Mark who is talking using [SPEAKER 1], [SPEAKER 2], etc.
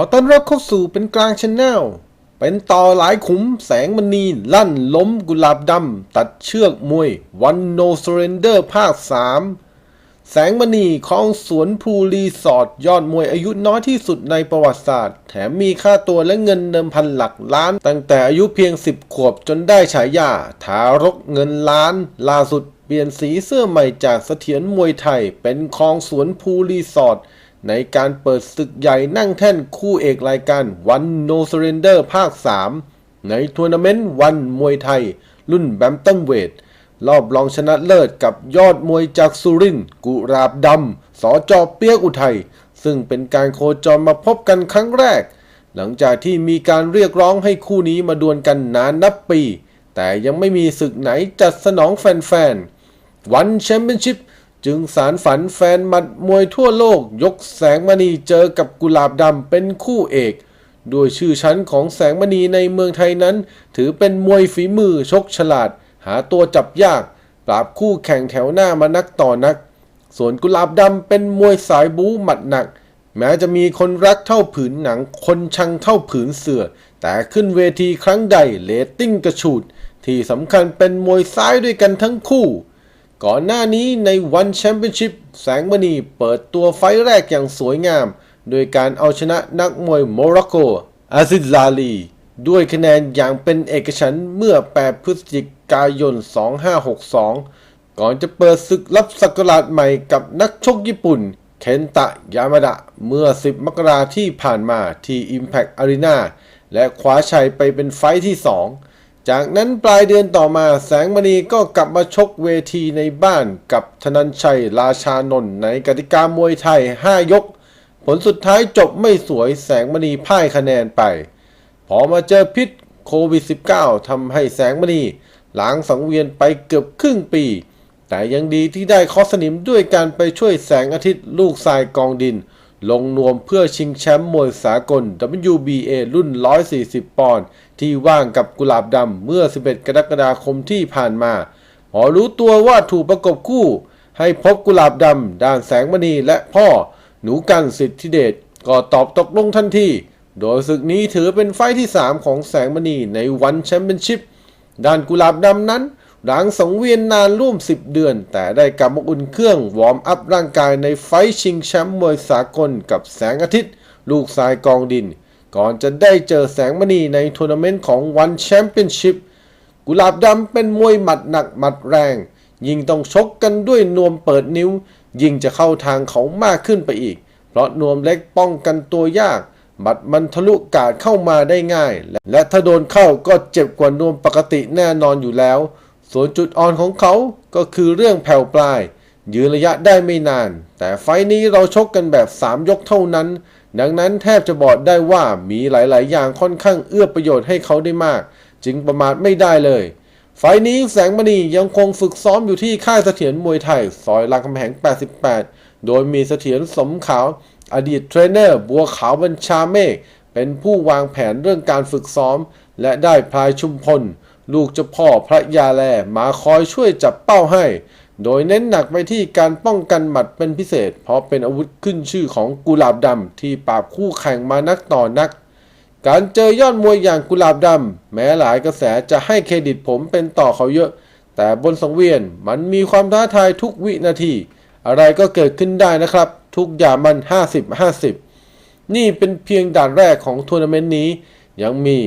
[SPEAKER 1] อต้อนรับเข้าสู่เป็นกลางชแนล เป็นต่อหลายขุมแสงมณีลั่นล้มกุหลาบดำ ตัดเชือกมวยวันโนสเรนเดอร์ภาค 3 แสงมณีของสวนภูรีสอร์ทยอดมวยอายุน้อยที่สุดในประวัติศาสตร์ แถมมีค่าตัวและเงินเดิมพันหลักล้าน ตั้งแต่อายุเพียง 10 ขวบจนได้ฉายา ทารกเงินล้าน ล่าสุดเปลี่ยนสีเสื้อใหม่จากเสถียรมวยไทยเป็นคลองสวนภูรีสอร์ท ในการเปิดศึกใหญ่นั่งแท่นคู่เอกรายการวันโน s เรนเดอร์ภาค 3 ในทัวร์นาเมนต์วันมวยไทย รุ่นแบมตัมเวท รอบรองชนะเลิศกับยอดมวยจากสุรินทร์กุราบดำสอจอเปียกอุทัย ซึ่งเป็นการโคจรมาพบกันครั้งแรก หลังจากที่มีการเรียกร้องให้คู่นี้มาดวลกันนานนับปี แต่ยังไม่มีศึกไหนจัดสนองแฟนๆวันแชมเปี้ยนชิพ จึงสารฝันแฟนมัดมวยทั่วโลก ยกแสงมณีเจอกับกุหลาบดำเป็นคู่เอกด้วยชื่อชั้นของแสงมณีในเมืองไทยนั้น ถือเป็นมวยฝีมือชกฉลาด หาตัวจับยาก ปราบคู่แข่งแถวหน้ามานักต่อนัก ส่วนกุหลาบดำเป็นมวยสายบู๊หมัดหนัก แม้จะมีคนรักเท่าผืนหนัง คนชังเท่าผืนเสือ แต่ขึ้นเวทีครั้งใดเลตติ้งกระฉูด ที่สำคัญเป็นมวยซ้ายด้วยกันทั้งคู่ ก่อนหน้านี้ในวันแชมเปี้ยนชิพแสงมณีเปิดตัวไฟแรกอย่างสวยงาม โดยการเอาชนะนักมวยโมร็อกโกอาซิดลาลี ด้วยคะแนนอย่างเป็นเอกฉันท์เมื่อ 8 พฤศจิกายน 2562 ก่อนจะเปิดศึกรับสักราชใหม่กับนักชกญี่ปุ่น เคนตะยามาดะ เมื่อ 10 มกราที่ผ่านมาที่ Impact Arena และคว้าชัยไปเป็นไฟท์ที่ 2 จากนั้นปลายเดือนต่อมาแสงมณีก็กลับมาชกเวทีในบ้านกับธนันชัยราชานนท์ในกติกามวยไทย 5 ยก ผลสุดท้ายจบไม่สวยแสงมณีพ่ายคะแนนไป พอมาเจอพิษโควิด -19 ทำให้แสงมณีลางสังเวียนไปเกือบครึ่งปี แต่ยังดีที่ได้คอสนิมด้วยการไปช่วยแสงอาทิตย์ลูกทรายกองดิน ลงนวมเพื่อชิงแชมป์มวยสากล WBA รุ่น 140 ปอนด์ที่ว่างกับกุหลาบดำเมื่อ 11 กรกฎาคมที่ผ่านมาพอรู้ตัวว่าถูกประกบคู่ ให้พบกุหลาบดำด้านแสงมณีและพ่อ หนูกันสิทธิเดชก็ตอบตกลงทันที โดยศึกนี้ถือเป็นไฟท์ที่ 3 ของแสงมณีในวันแชมเปี้ยนชิพ ด้านกุหลาบดำนั้น หลังสังเวียนนานร่วม 10 เดือน แต่ได้กลับมาอุ่นเครื่องวอร์มอัพร่างกายในไฟชิงแชมป์มวยสากลกับแสงอาทิตย์ ลูกทรายกองดิน ก่อนจะได้เจอแสงมณีในทัวร์นาเมนต์ของวันแชมเปี้ยนชิพกุหลาบดำเป็นมวยหมัดหนักหมัดแรง ยิ่งต้องชกกันด้วยนวมเปิดนิ้ว ยิ่งจะเข้าทางเขามากขึ้นไปอีก เพราะนวมเล็กป้องกันตัวยากหมัดมันทะลุกาดเข้ามาได้ง่าย และและถ้าโดนเข้าก็เจ็บกว่านวมปกติแน่นอนอยู่แล้ว ส่วนจุดอ่อนของเขาก็คือเรื่องแผ่วปลาย ยืนระยะได้ไม่นาน แต่ไฟนี้เราชกกันแบบ 3 ยกเท่านั้น ดังนั้นแทบจะบอกได้ว่ามีหลาย ๆ อย่างค่อนข้างเอื้อประโยชน์ให้เขาได้มาก จึงประมาทไม่ได้เลย ไฟนี้แสงมณียังคงฝึกซ้อมอยู่ที่ค่ายเสถียรมวยไทย ซอยรามคำแหง 88 โดยมีเสถียรสมขาว อดีตเทรนเนอร์บัวขาวบัญชาเมฆเป็นผู้วางแผนเรื่องการฝึกซ้อม และได้พลายชุมพล ลูกเจ้าพ่อพระยาแลมาคอยช่วยจับเป้าให้ โดยเน้นหนักไปที่การป้องกันหมัดเป็นพิเศษ เพราะเป็นอาวุธขึ้นชื่อของกุหลาบดำที่ปราบคู่แข่งมานักต่อนัก การเจอยอดมวยอย่างกุหลาบดำแม้หลายกระแสจะให้เครดิตผมเป็นต่อเขาเยอะ แต่บนสังเวียนมันมีความท้าทายทุกวินาที อะไรก็เกิดขึ้นได้นะครับ ทุกอย่างมัน 50-50 นี่เป็นเพียงด่านแรกของทัวร์นาเมนต์นี้ยังมี